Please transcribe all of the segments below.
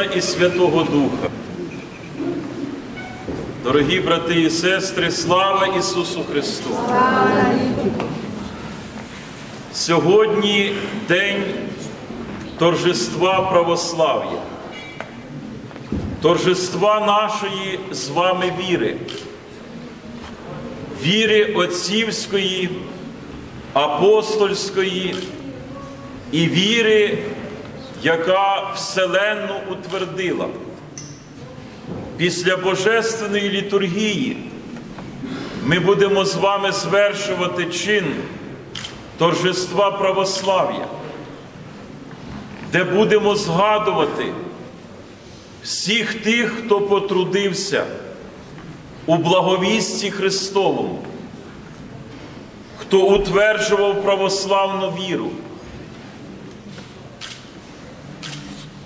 Сина, і Святого Духа. Дорогі брати і сестри, слава Ісусу Христу! Сьогодні день торжества православ'я, торжества нашої з вами віри, віри отцівської, апостольської і віри, яка Вселенну утвердила. Після Божественної літургії ми будемо з вами звершувати чин торжества православ'я, де будемо згадувати всіх тих, хто потрудився у благовісті Христовому, хто утверджував православну віру.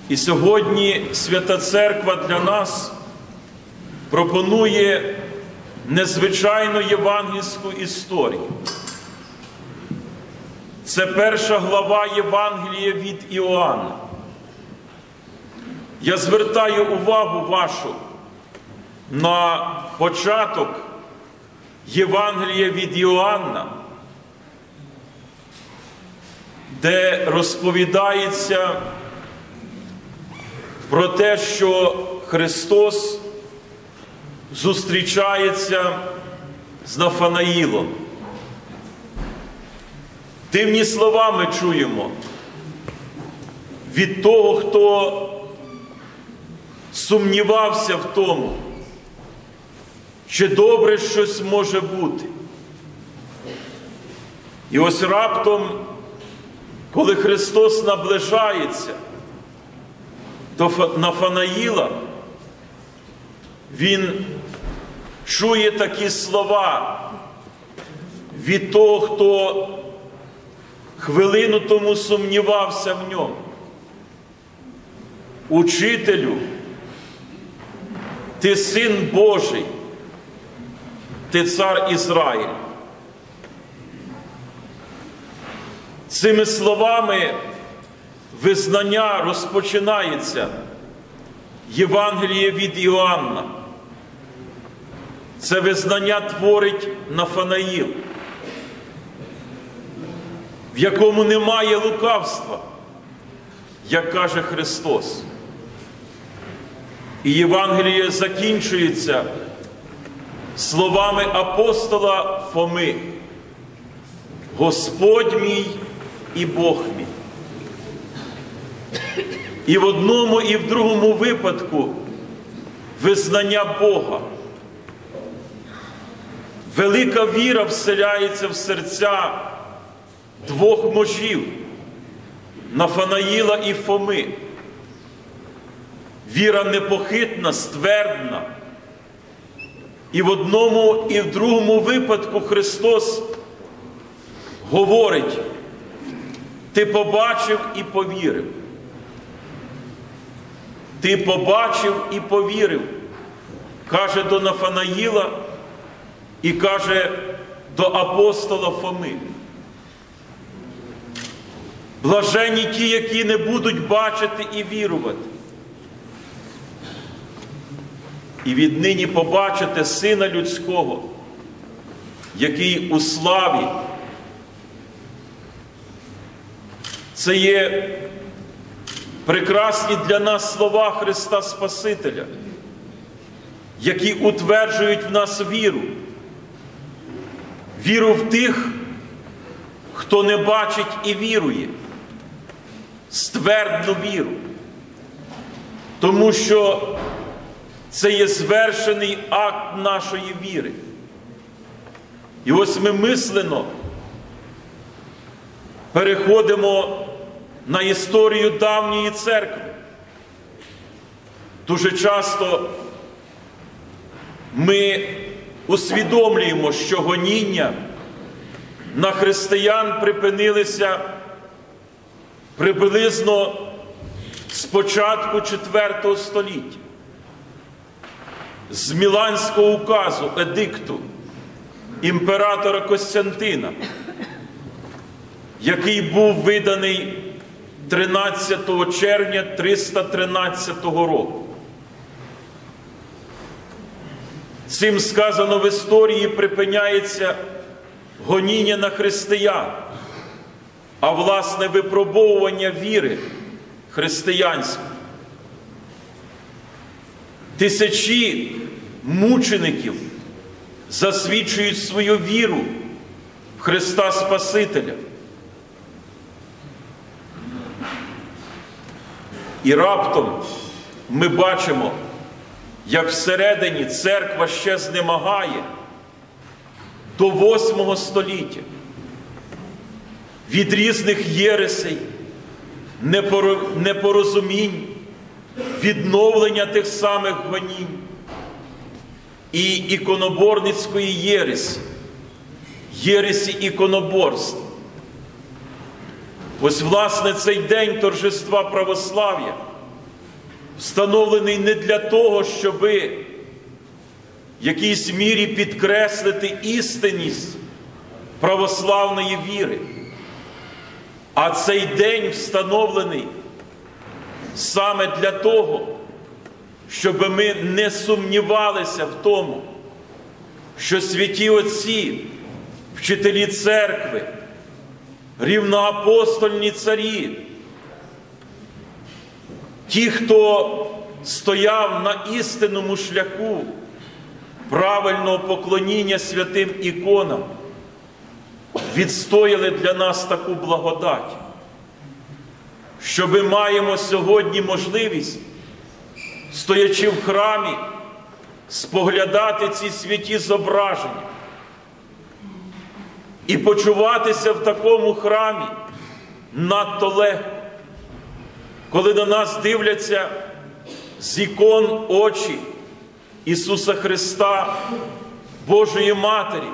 І сьогодні Свята Церква для нас пропонує незвичайну євангельську історію. Це перша глава Євангелія від Іоанна. Я звертаю увагу вашу на початок Євангелія від Іоанна, де розповідається про те, що Христос зустрічається з Нафанаїлом. Дивні слова ми чуємо від того, хто сумнівався в тому, чи добре щось може бути. І ось раптом, коли Христос наближається до Нафанаїла, Він чує такі слова від того, хто хвилину тому сумнівався в ньому. Учителю, ти син Божий, ти цар Ізраїль. Цими словами визнання розпочинається Євангеліє від Іоанна. Це визнання творить Нафанаїл в якому немає лукавства, як каже Христос. І Євангеліє закінчується словами апостола Фоми. Господь мій і Бог мій. І в одному, і в другому випадку визнання Бога. Велика віра вселяється в серця двох можів Нафанаїла і Фоми. Віра непохитна, ствердна. І в одному, і в другому випадку Христос говорить, ти побачив і повірив. Ти побачив і повірив, каже до Нафанаїла і каже до апостола Фоми. Блажені ті, які не будуть бачити і вірувати. І віднині побачите Сина Людського, який у славі. Це є прекрасні для нас слова Христа Спасителя, які утверджують в нас віру, віру в тих, хто не бачить і вірує. Ствердну віру, тому що це є звершений акт нашої віри. І ось ми мислено переходимо на історію давньої церкви. Дуже часто ми усвідомлюємо, що гоніння на християн припинилися приблизно з початку IV століття, з Міланського указу едикту імператора Костянтина, який був виданий 13 червня 313 року. Цим сказано в історії припиняється гоніння на християн, а власне випробовування віри християнської. Тисячі мучеників засвідчують свою віру в Христа Спасителя. І раптом ми бачимо, як всередині церква ще знемагає до восьмого століття від різних єресей, непорозумінь, відновлення тих самих гонінь і іконоборницької єресі, єресі іконоборств. Ось, власне, цей день торжества православ'я встановлений не для того, щоби в якійсь мірі підкреслити істинність православної віри. А цей день встановлений саме для того, щоб ми не сумнівалися в тому, що святі Отці, вчителі церкви, рівноапостольні царі, ті, хто стояв на істинному шляху правильного поклоніння святим іконам, відстояли для нас таку благодать, що ми маємо сьогодні можливість, стоячи в храмі, споглядати ці святі зображення і почуватися в такому храмі надто легко, коли на нас дивляться з ікон очі Ісуса Христа, Божої Матері,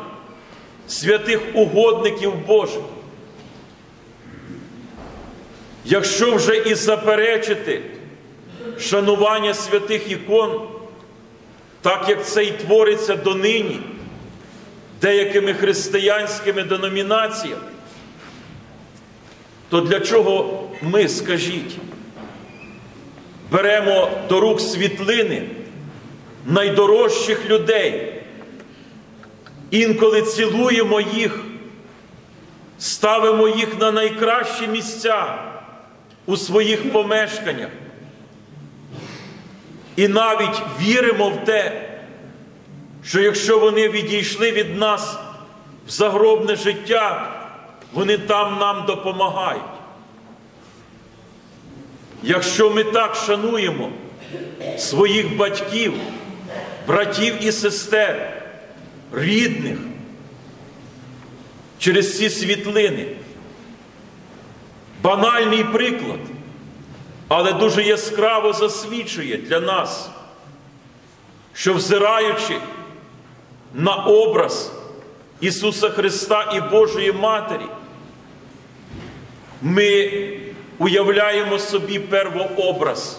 святих угодників Божих. Якщо вже і заперечити шанування святих ікон, так як це й твориться донині деякими християнськими деномінаціями, то для чого ми, скажіть, беремо до рук світлини найдорожчих людей, інколи цілуємо їх, ставимо їх на найкращі місця у своїх помешканнях. І навіть віримо в те, що якщо вони відійшли від нас в загробне життя, вони там нам допомагають. Якщо ми так шануємо своїх батьків, братів і сестер, рідних, через ці світлини, банальний приклад, але дуже яскраво засвідчує для нас, що взираючи на образ Ісуса Христа і Божої Матері, ми уявляємо собі первообраз.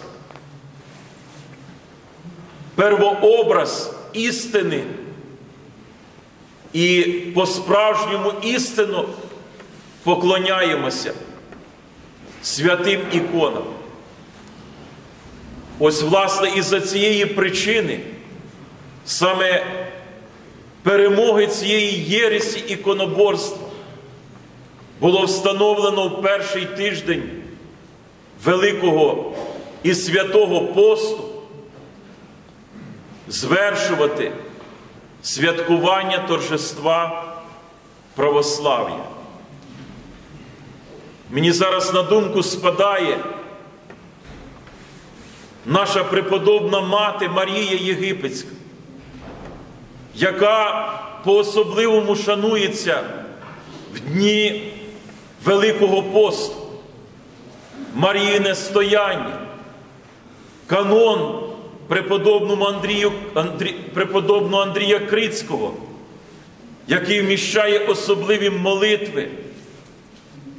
Первообраз істини і по-справжньому істину поклоняємося святим іконам. Ось, власне, із-за цієї причини саме перемоги цієї єресі іконоборства було встановлено в перший тиждень Великого і святого посту звершувати святкування торжества православ'я. Мені зараз на думку спадає наша преподобна мати Марія Єгипетська, яка по-особливому шанується в дні Великого посту, Маріїне стояння, канон преподобному Андрію, Андрі, преподобного Андрія Крицького, який вміщає особливі молитви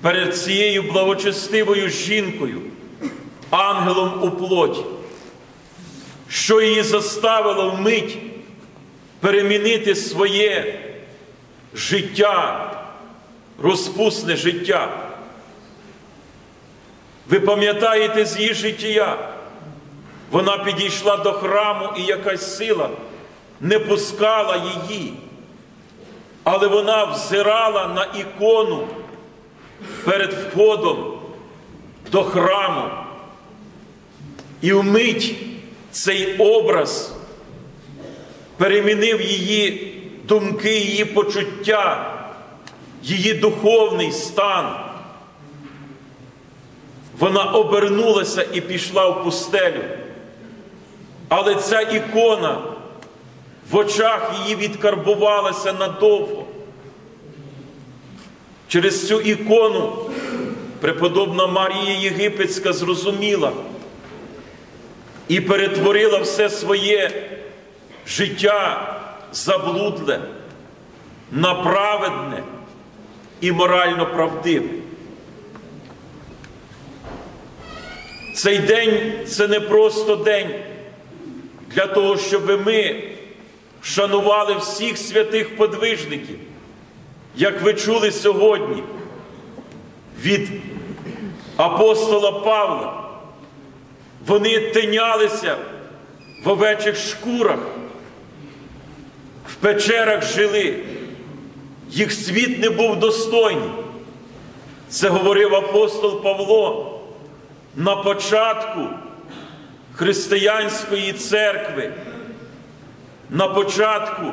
перед цією благочестивою жінкою, ангелом у плоті, що її заставило вмить перемінити своє життя, розпусне життя. Ви пам'ятаєте з її життя? Вона підійшла до храму і якась сила не пускала її, але вона взирала на ікону перед входом до храму. І вмить цей образ перемінив її думки, її почуття, її духовний стан. Вона обернулася і пішла в пустелю. Але ця ікона в очах її відкарбувалася надовго. Через цю ікону преподобна Марія Єгипетська зрозуміла і перетворила все своє життя заблудле на праведне і морально правдиве. Цей день це не просто день для того, щоб ми шанували всіх святих подвижників, як ви чули сьогодні від апостола Павла. Вони тинялися в овечих шкурах, печерах жили, їх світ не був достойний. Це говорив апостол Павло на початку християнської церкви, на початку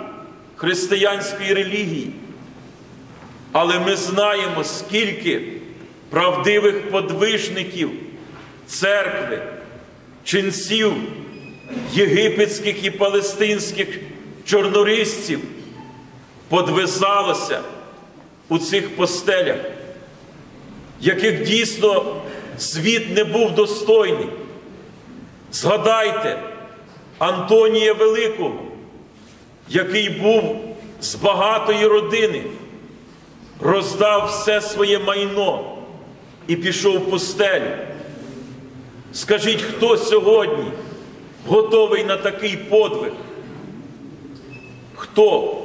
християнської релігії. Але ми знаємо, скільки правдивих подвижників церкви, ченців, єгипетських і палестинських чорнорисців подвизалося у цих постелях, яких дійсно світ не був достойний. Згадайте Антонія Великого, який був з багатої родини, роздав все своє майно і пішов в пустелю. Скажіть, хто сьогодні готовий на такий подвиг? Хто?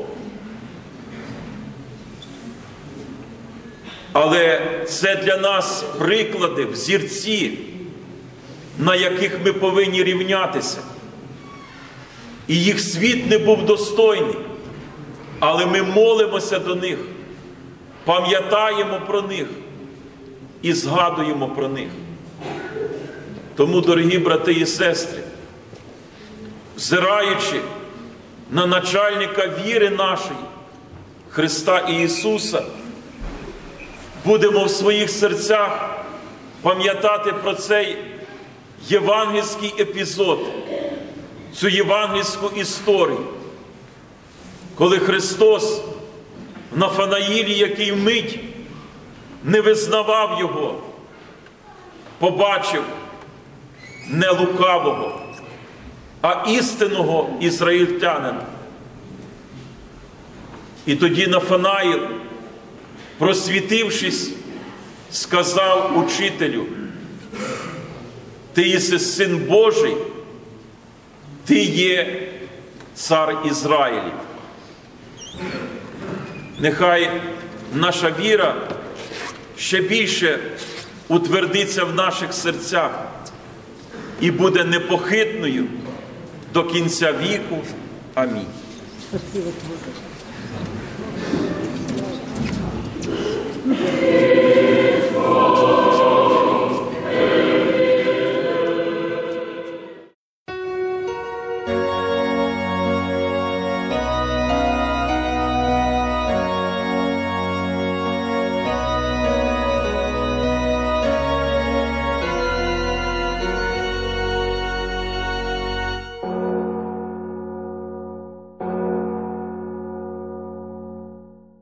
Але це для нас приклади, взірці, на яких ми повинні рівнятися. І їх світ не був достойний. Але ми молимося до них, пам'ятаємо про них і згадуємо про них. Тому, дорогі брати і сестри, взираючи на начальника віри нашої, Христа і Ісуса, будемо в своїх серцях пам'ятати про цей євангельський епізод, цю євангельську історію, коли Христос в Нафанаїлі, який вмить не визнавав Його, побачив не лукавого, а істинного ізраїльтянина. І тоді Нафанаїл, просвітившись, сказав учителю, ти єси син Божий, ти є цар Ізраїлів. Нехай наша віра ще більше утвердиться в наших серцях і буде непохитною до кінця віку. Амінь.